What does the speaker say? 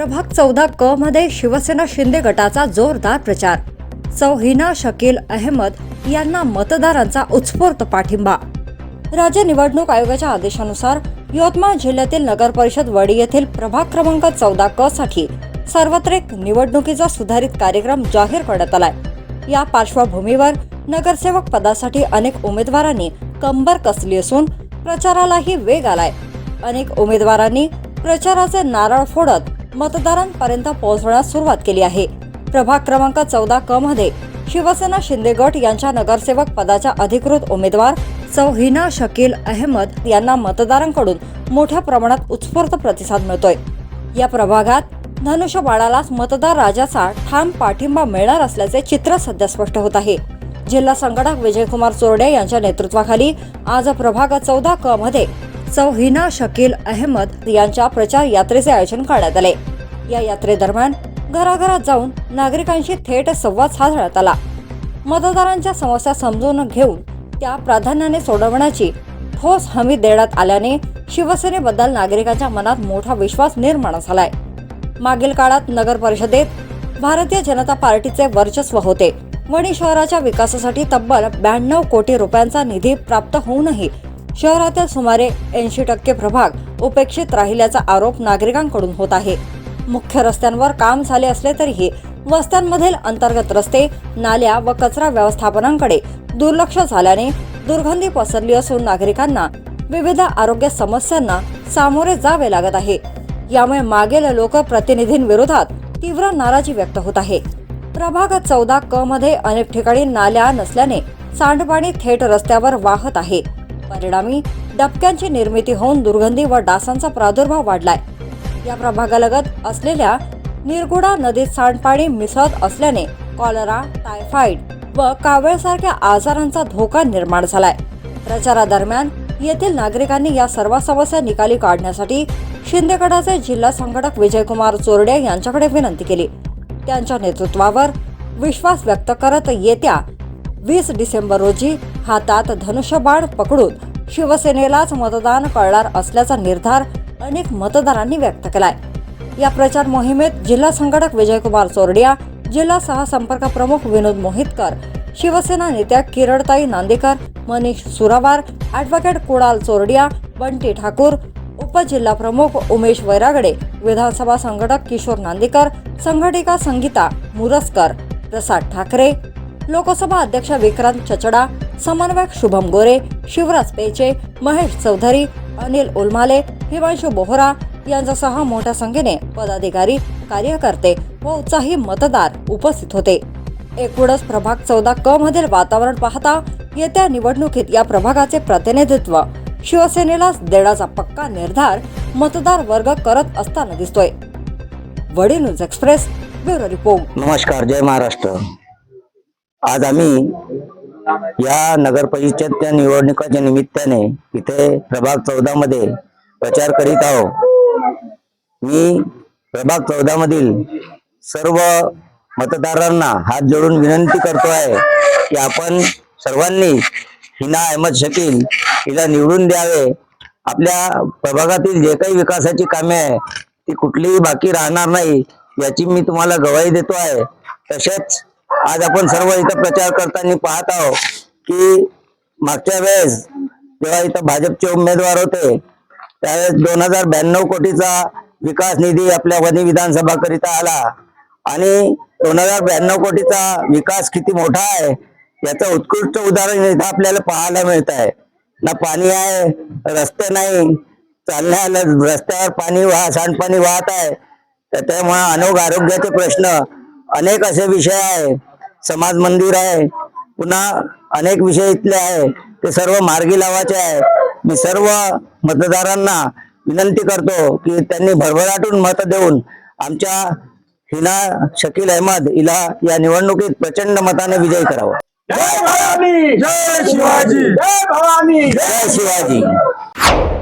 प्रभाग चौदा क मध्ये शिवसेना शिंदे गटाचा जोरदार प्रचार. सौहिना शकील अहमद यांना मतदारांचा उत्स्फूर्त पाठिंबा. राज्य निवडणूक आयोगाच्या आदेशानुसार यवतमाळ जिल्ह्यातील नगर परिषद वडी येथील प्रभाग क्रमांक चौदा क साठी सार्वत्रिक निवडणुकीचा सुधारित कार्यक्रम जाहीर करण्यात आलाय. या पार्श्वभूमीवर नगरसेवक पदासाठी अनेक उमेदवारांनी कंबर कसली असून प्रचारालाही वेग आलाय. अनेक उमेदवारांनी प्रचाराचे नारळ फोडत मतदारांपर्यंत पोहोचवण्यास सुरुवात केली आहे. प्रभाग क्रमांक चौदा क मध्ये शिवसेना शिंदे गट यांच्या नगरसेवक पदाच्या अधिकृत उमेदवार सौ हिना शकील अहमद यांना मतदारांकडून मोठ्या प्रमाणात उत्स्फूर्त प्रतिसाद मिळतोय. या प्रभागात धनुष्यबाणालाच मतदार राजाचा ठाम पाठिंबा मिळणार असल्याचे चित्र सध्या स्पष्ट होत आहे. जिल्हा संघटक विजयकुमार चोरडे यांच्या नेतृत्वाखाली आज प्रभाग चौदा क मध्ये सौ हिना शकील अहमद यांच्या प्रचार यात्रेचे आयोजन करण्यात आले. या यात्रेदरम्यान घराघरात जाऊन नागरिकांशी थेट संवाद साधण्यात आला. मतदारांच्या समस्या समजून घेऊन त्या प्राधान्याने सोडवण्याची ठोस हमी देण्यात आल्याने शिवसेनेबद्दल नागरिकांच्या मनात मोठा विश्वास निर्माण झालाय. मागील काळात नगर परिषदेत भारतीय जनता पार्टीचे वर्चस्व होते. वणी शहराच्या विकासासाठी तब्बल ब्याण्णव कोटी रुपयांचा निधी प्राप्त होऊनही शहरातील सुमारे ऐंशी टक्के प्रभाग उपेक्षित राहिल्याचा आरोप नागरिकांकडून होत आहे. मुख्य रस्त्यांवर काम झाले असले तरीही वस्त्यांमधील अंतर्गत रस्ते नाल्या व कचरा व्यवस्थापनांकडे दुर्लक्ष झाल्याने दुर्गंधी पसरली असून नागरिकांना विविध आरोग्य समस्यांना सामोरे जावे लागत आहे. यामुळे मागील लोकप्रतिनिधींविरोधात तीव्र नाराजी व्यक्त होत आहे. प्रभाग चौदा क मध्ये अनेक ठिकाणी नाल्या नसल्याने सांडपाणी थेट रस्त्यावर वाहत आहे. परिणामी डबक्यांची निर्मिती होऊन दुर्गंधी व डासांचा प्रादुर्भाव वाढलाय. या प्रभागालगत असलेल्या निरगुडा नदीत सांडपाणी मिसळत असल्याने कॉलरा टायफॉइड व कावळसारख्या आजारांचा धोका निर्माण झालाय. प्रचारादरम्यान येथील नागरिकांनी या सर्व समस्या निकाली काढण्यासाठी शिंदेगडाचे जिल्हा संघटक विजयकुमार चोरडे यांच्याकडे विनंती केली. त्यांच्या नेतृत्वावर विश्वास व्यक्त करत येत्या वीस डिसेंबर रोजी हातात धनुष्यबाण पकडून शिवसेनेलाच मतदान कळणार असल्याचा निर्धार अनेक मतदारांनी व्यक्त केलाय. या प्रचार मोहिमेत जिल्हा संघटक विजयकुमार चोरडिया जिल्हा सहसंपर्क प्रमुख विनोद मोहितकर शिवसेना नेत्या किरणताई नांदेकर मनीष सुरावार ॲडव्होकेट कुणाल चोरडिया बंटी ठाकूर उपजिल्हा प्रमुख उमेश वैरागडे विधानसभा संघटक किशोर नांदेकर संघटिका संगीता मुरस्कर प्रसाद ठाकरे लोकसभा अध्यक्ष विक्रांत चचडा समन्वयक शुभम गोरे शिवराज पेचे महेश चौधरी अनिल उलमाले हिमांशु बोहरा यांच्यासह मोठ्या संख्येने पदाधिकारी कार्यकर्ते व उत्साही मतदार उपस्थित होते. एकूणच प्रभाग चौदा क मधील वातावरण पाहता येत्या निवडणुकीत या प्रभागाचे प्रतिनिधित्व शिवसेनेलाच देण्याचा पक्का निर्धार मतदार वर्ग करत असताना दिसतोय. वडी न्यूज एक्सप्रेस ब्युरो रिपोर्ट. नमस्कार जय महाराष्ट्र. आज आम्ही या नगर परिषदच्या निवडणुकाच्या निमित्ताने इथे प्रभाग चौदा मध्ये प्रचार करीत आहोत मी प्रभाग चौदा मधील सर्व मतदारांना हात जोडून विनंती करतो आहे की आपण सर्वांनी हिना अहमद शकील हिला निवडून द्यावे. आपल्या प्रभागातील जे काही विकासाची कामे आहे ती कुठलीही बाकी राहणार नाही याची मी तुम्हाला गवाही देतो आहे. तसेच आज आपण सर्व इथं प्रचार करताना पाहत आहोत की मागच्या वेळेस जेव्हा इथं भाजपचे उमेदवार होते त्यावेळेस दोन हजार ब्याण्णव कोटीचा विकास निधी आपल्या वनी विधानसभा करिता आला. आणि दोन हजार ब्याण्णव कोटीचा विकास किती मोठा आहे याचं उत्कृष्ट उदाहरण इथं आपल्याला पाहायला मिळत आहे ना पाणी आहे रस्ते नाही चालण्याला रस्त्यावर पाणी वाह सांडपाणी वाहत आहे. त्यामुळे अनोख आरोग्याचे प्रश्न अनेक असे विषय आहे समाज मंदिर आहे. पुन्हा अनेक विषय इथले आहे. ते सर्व मार्गी लावायचे आहे मी सर्व मतदारांना विनंती करतो की त्यांनी भरभराटून मत देऊन आमच्या हिना शकील अहमद हिला या निवडणुकीत प्रचंड मताने विजयी करावं. जय भवानी! जय शिवाजी! जय भवानी! जय शिवाजी!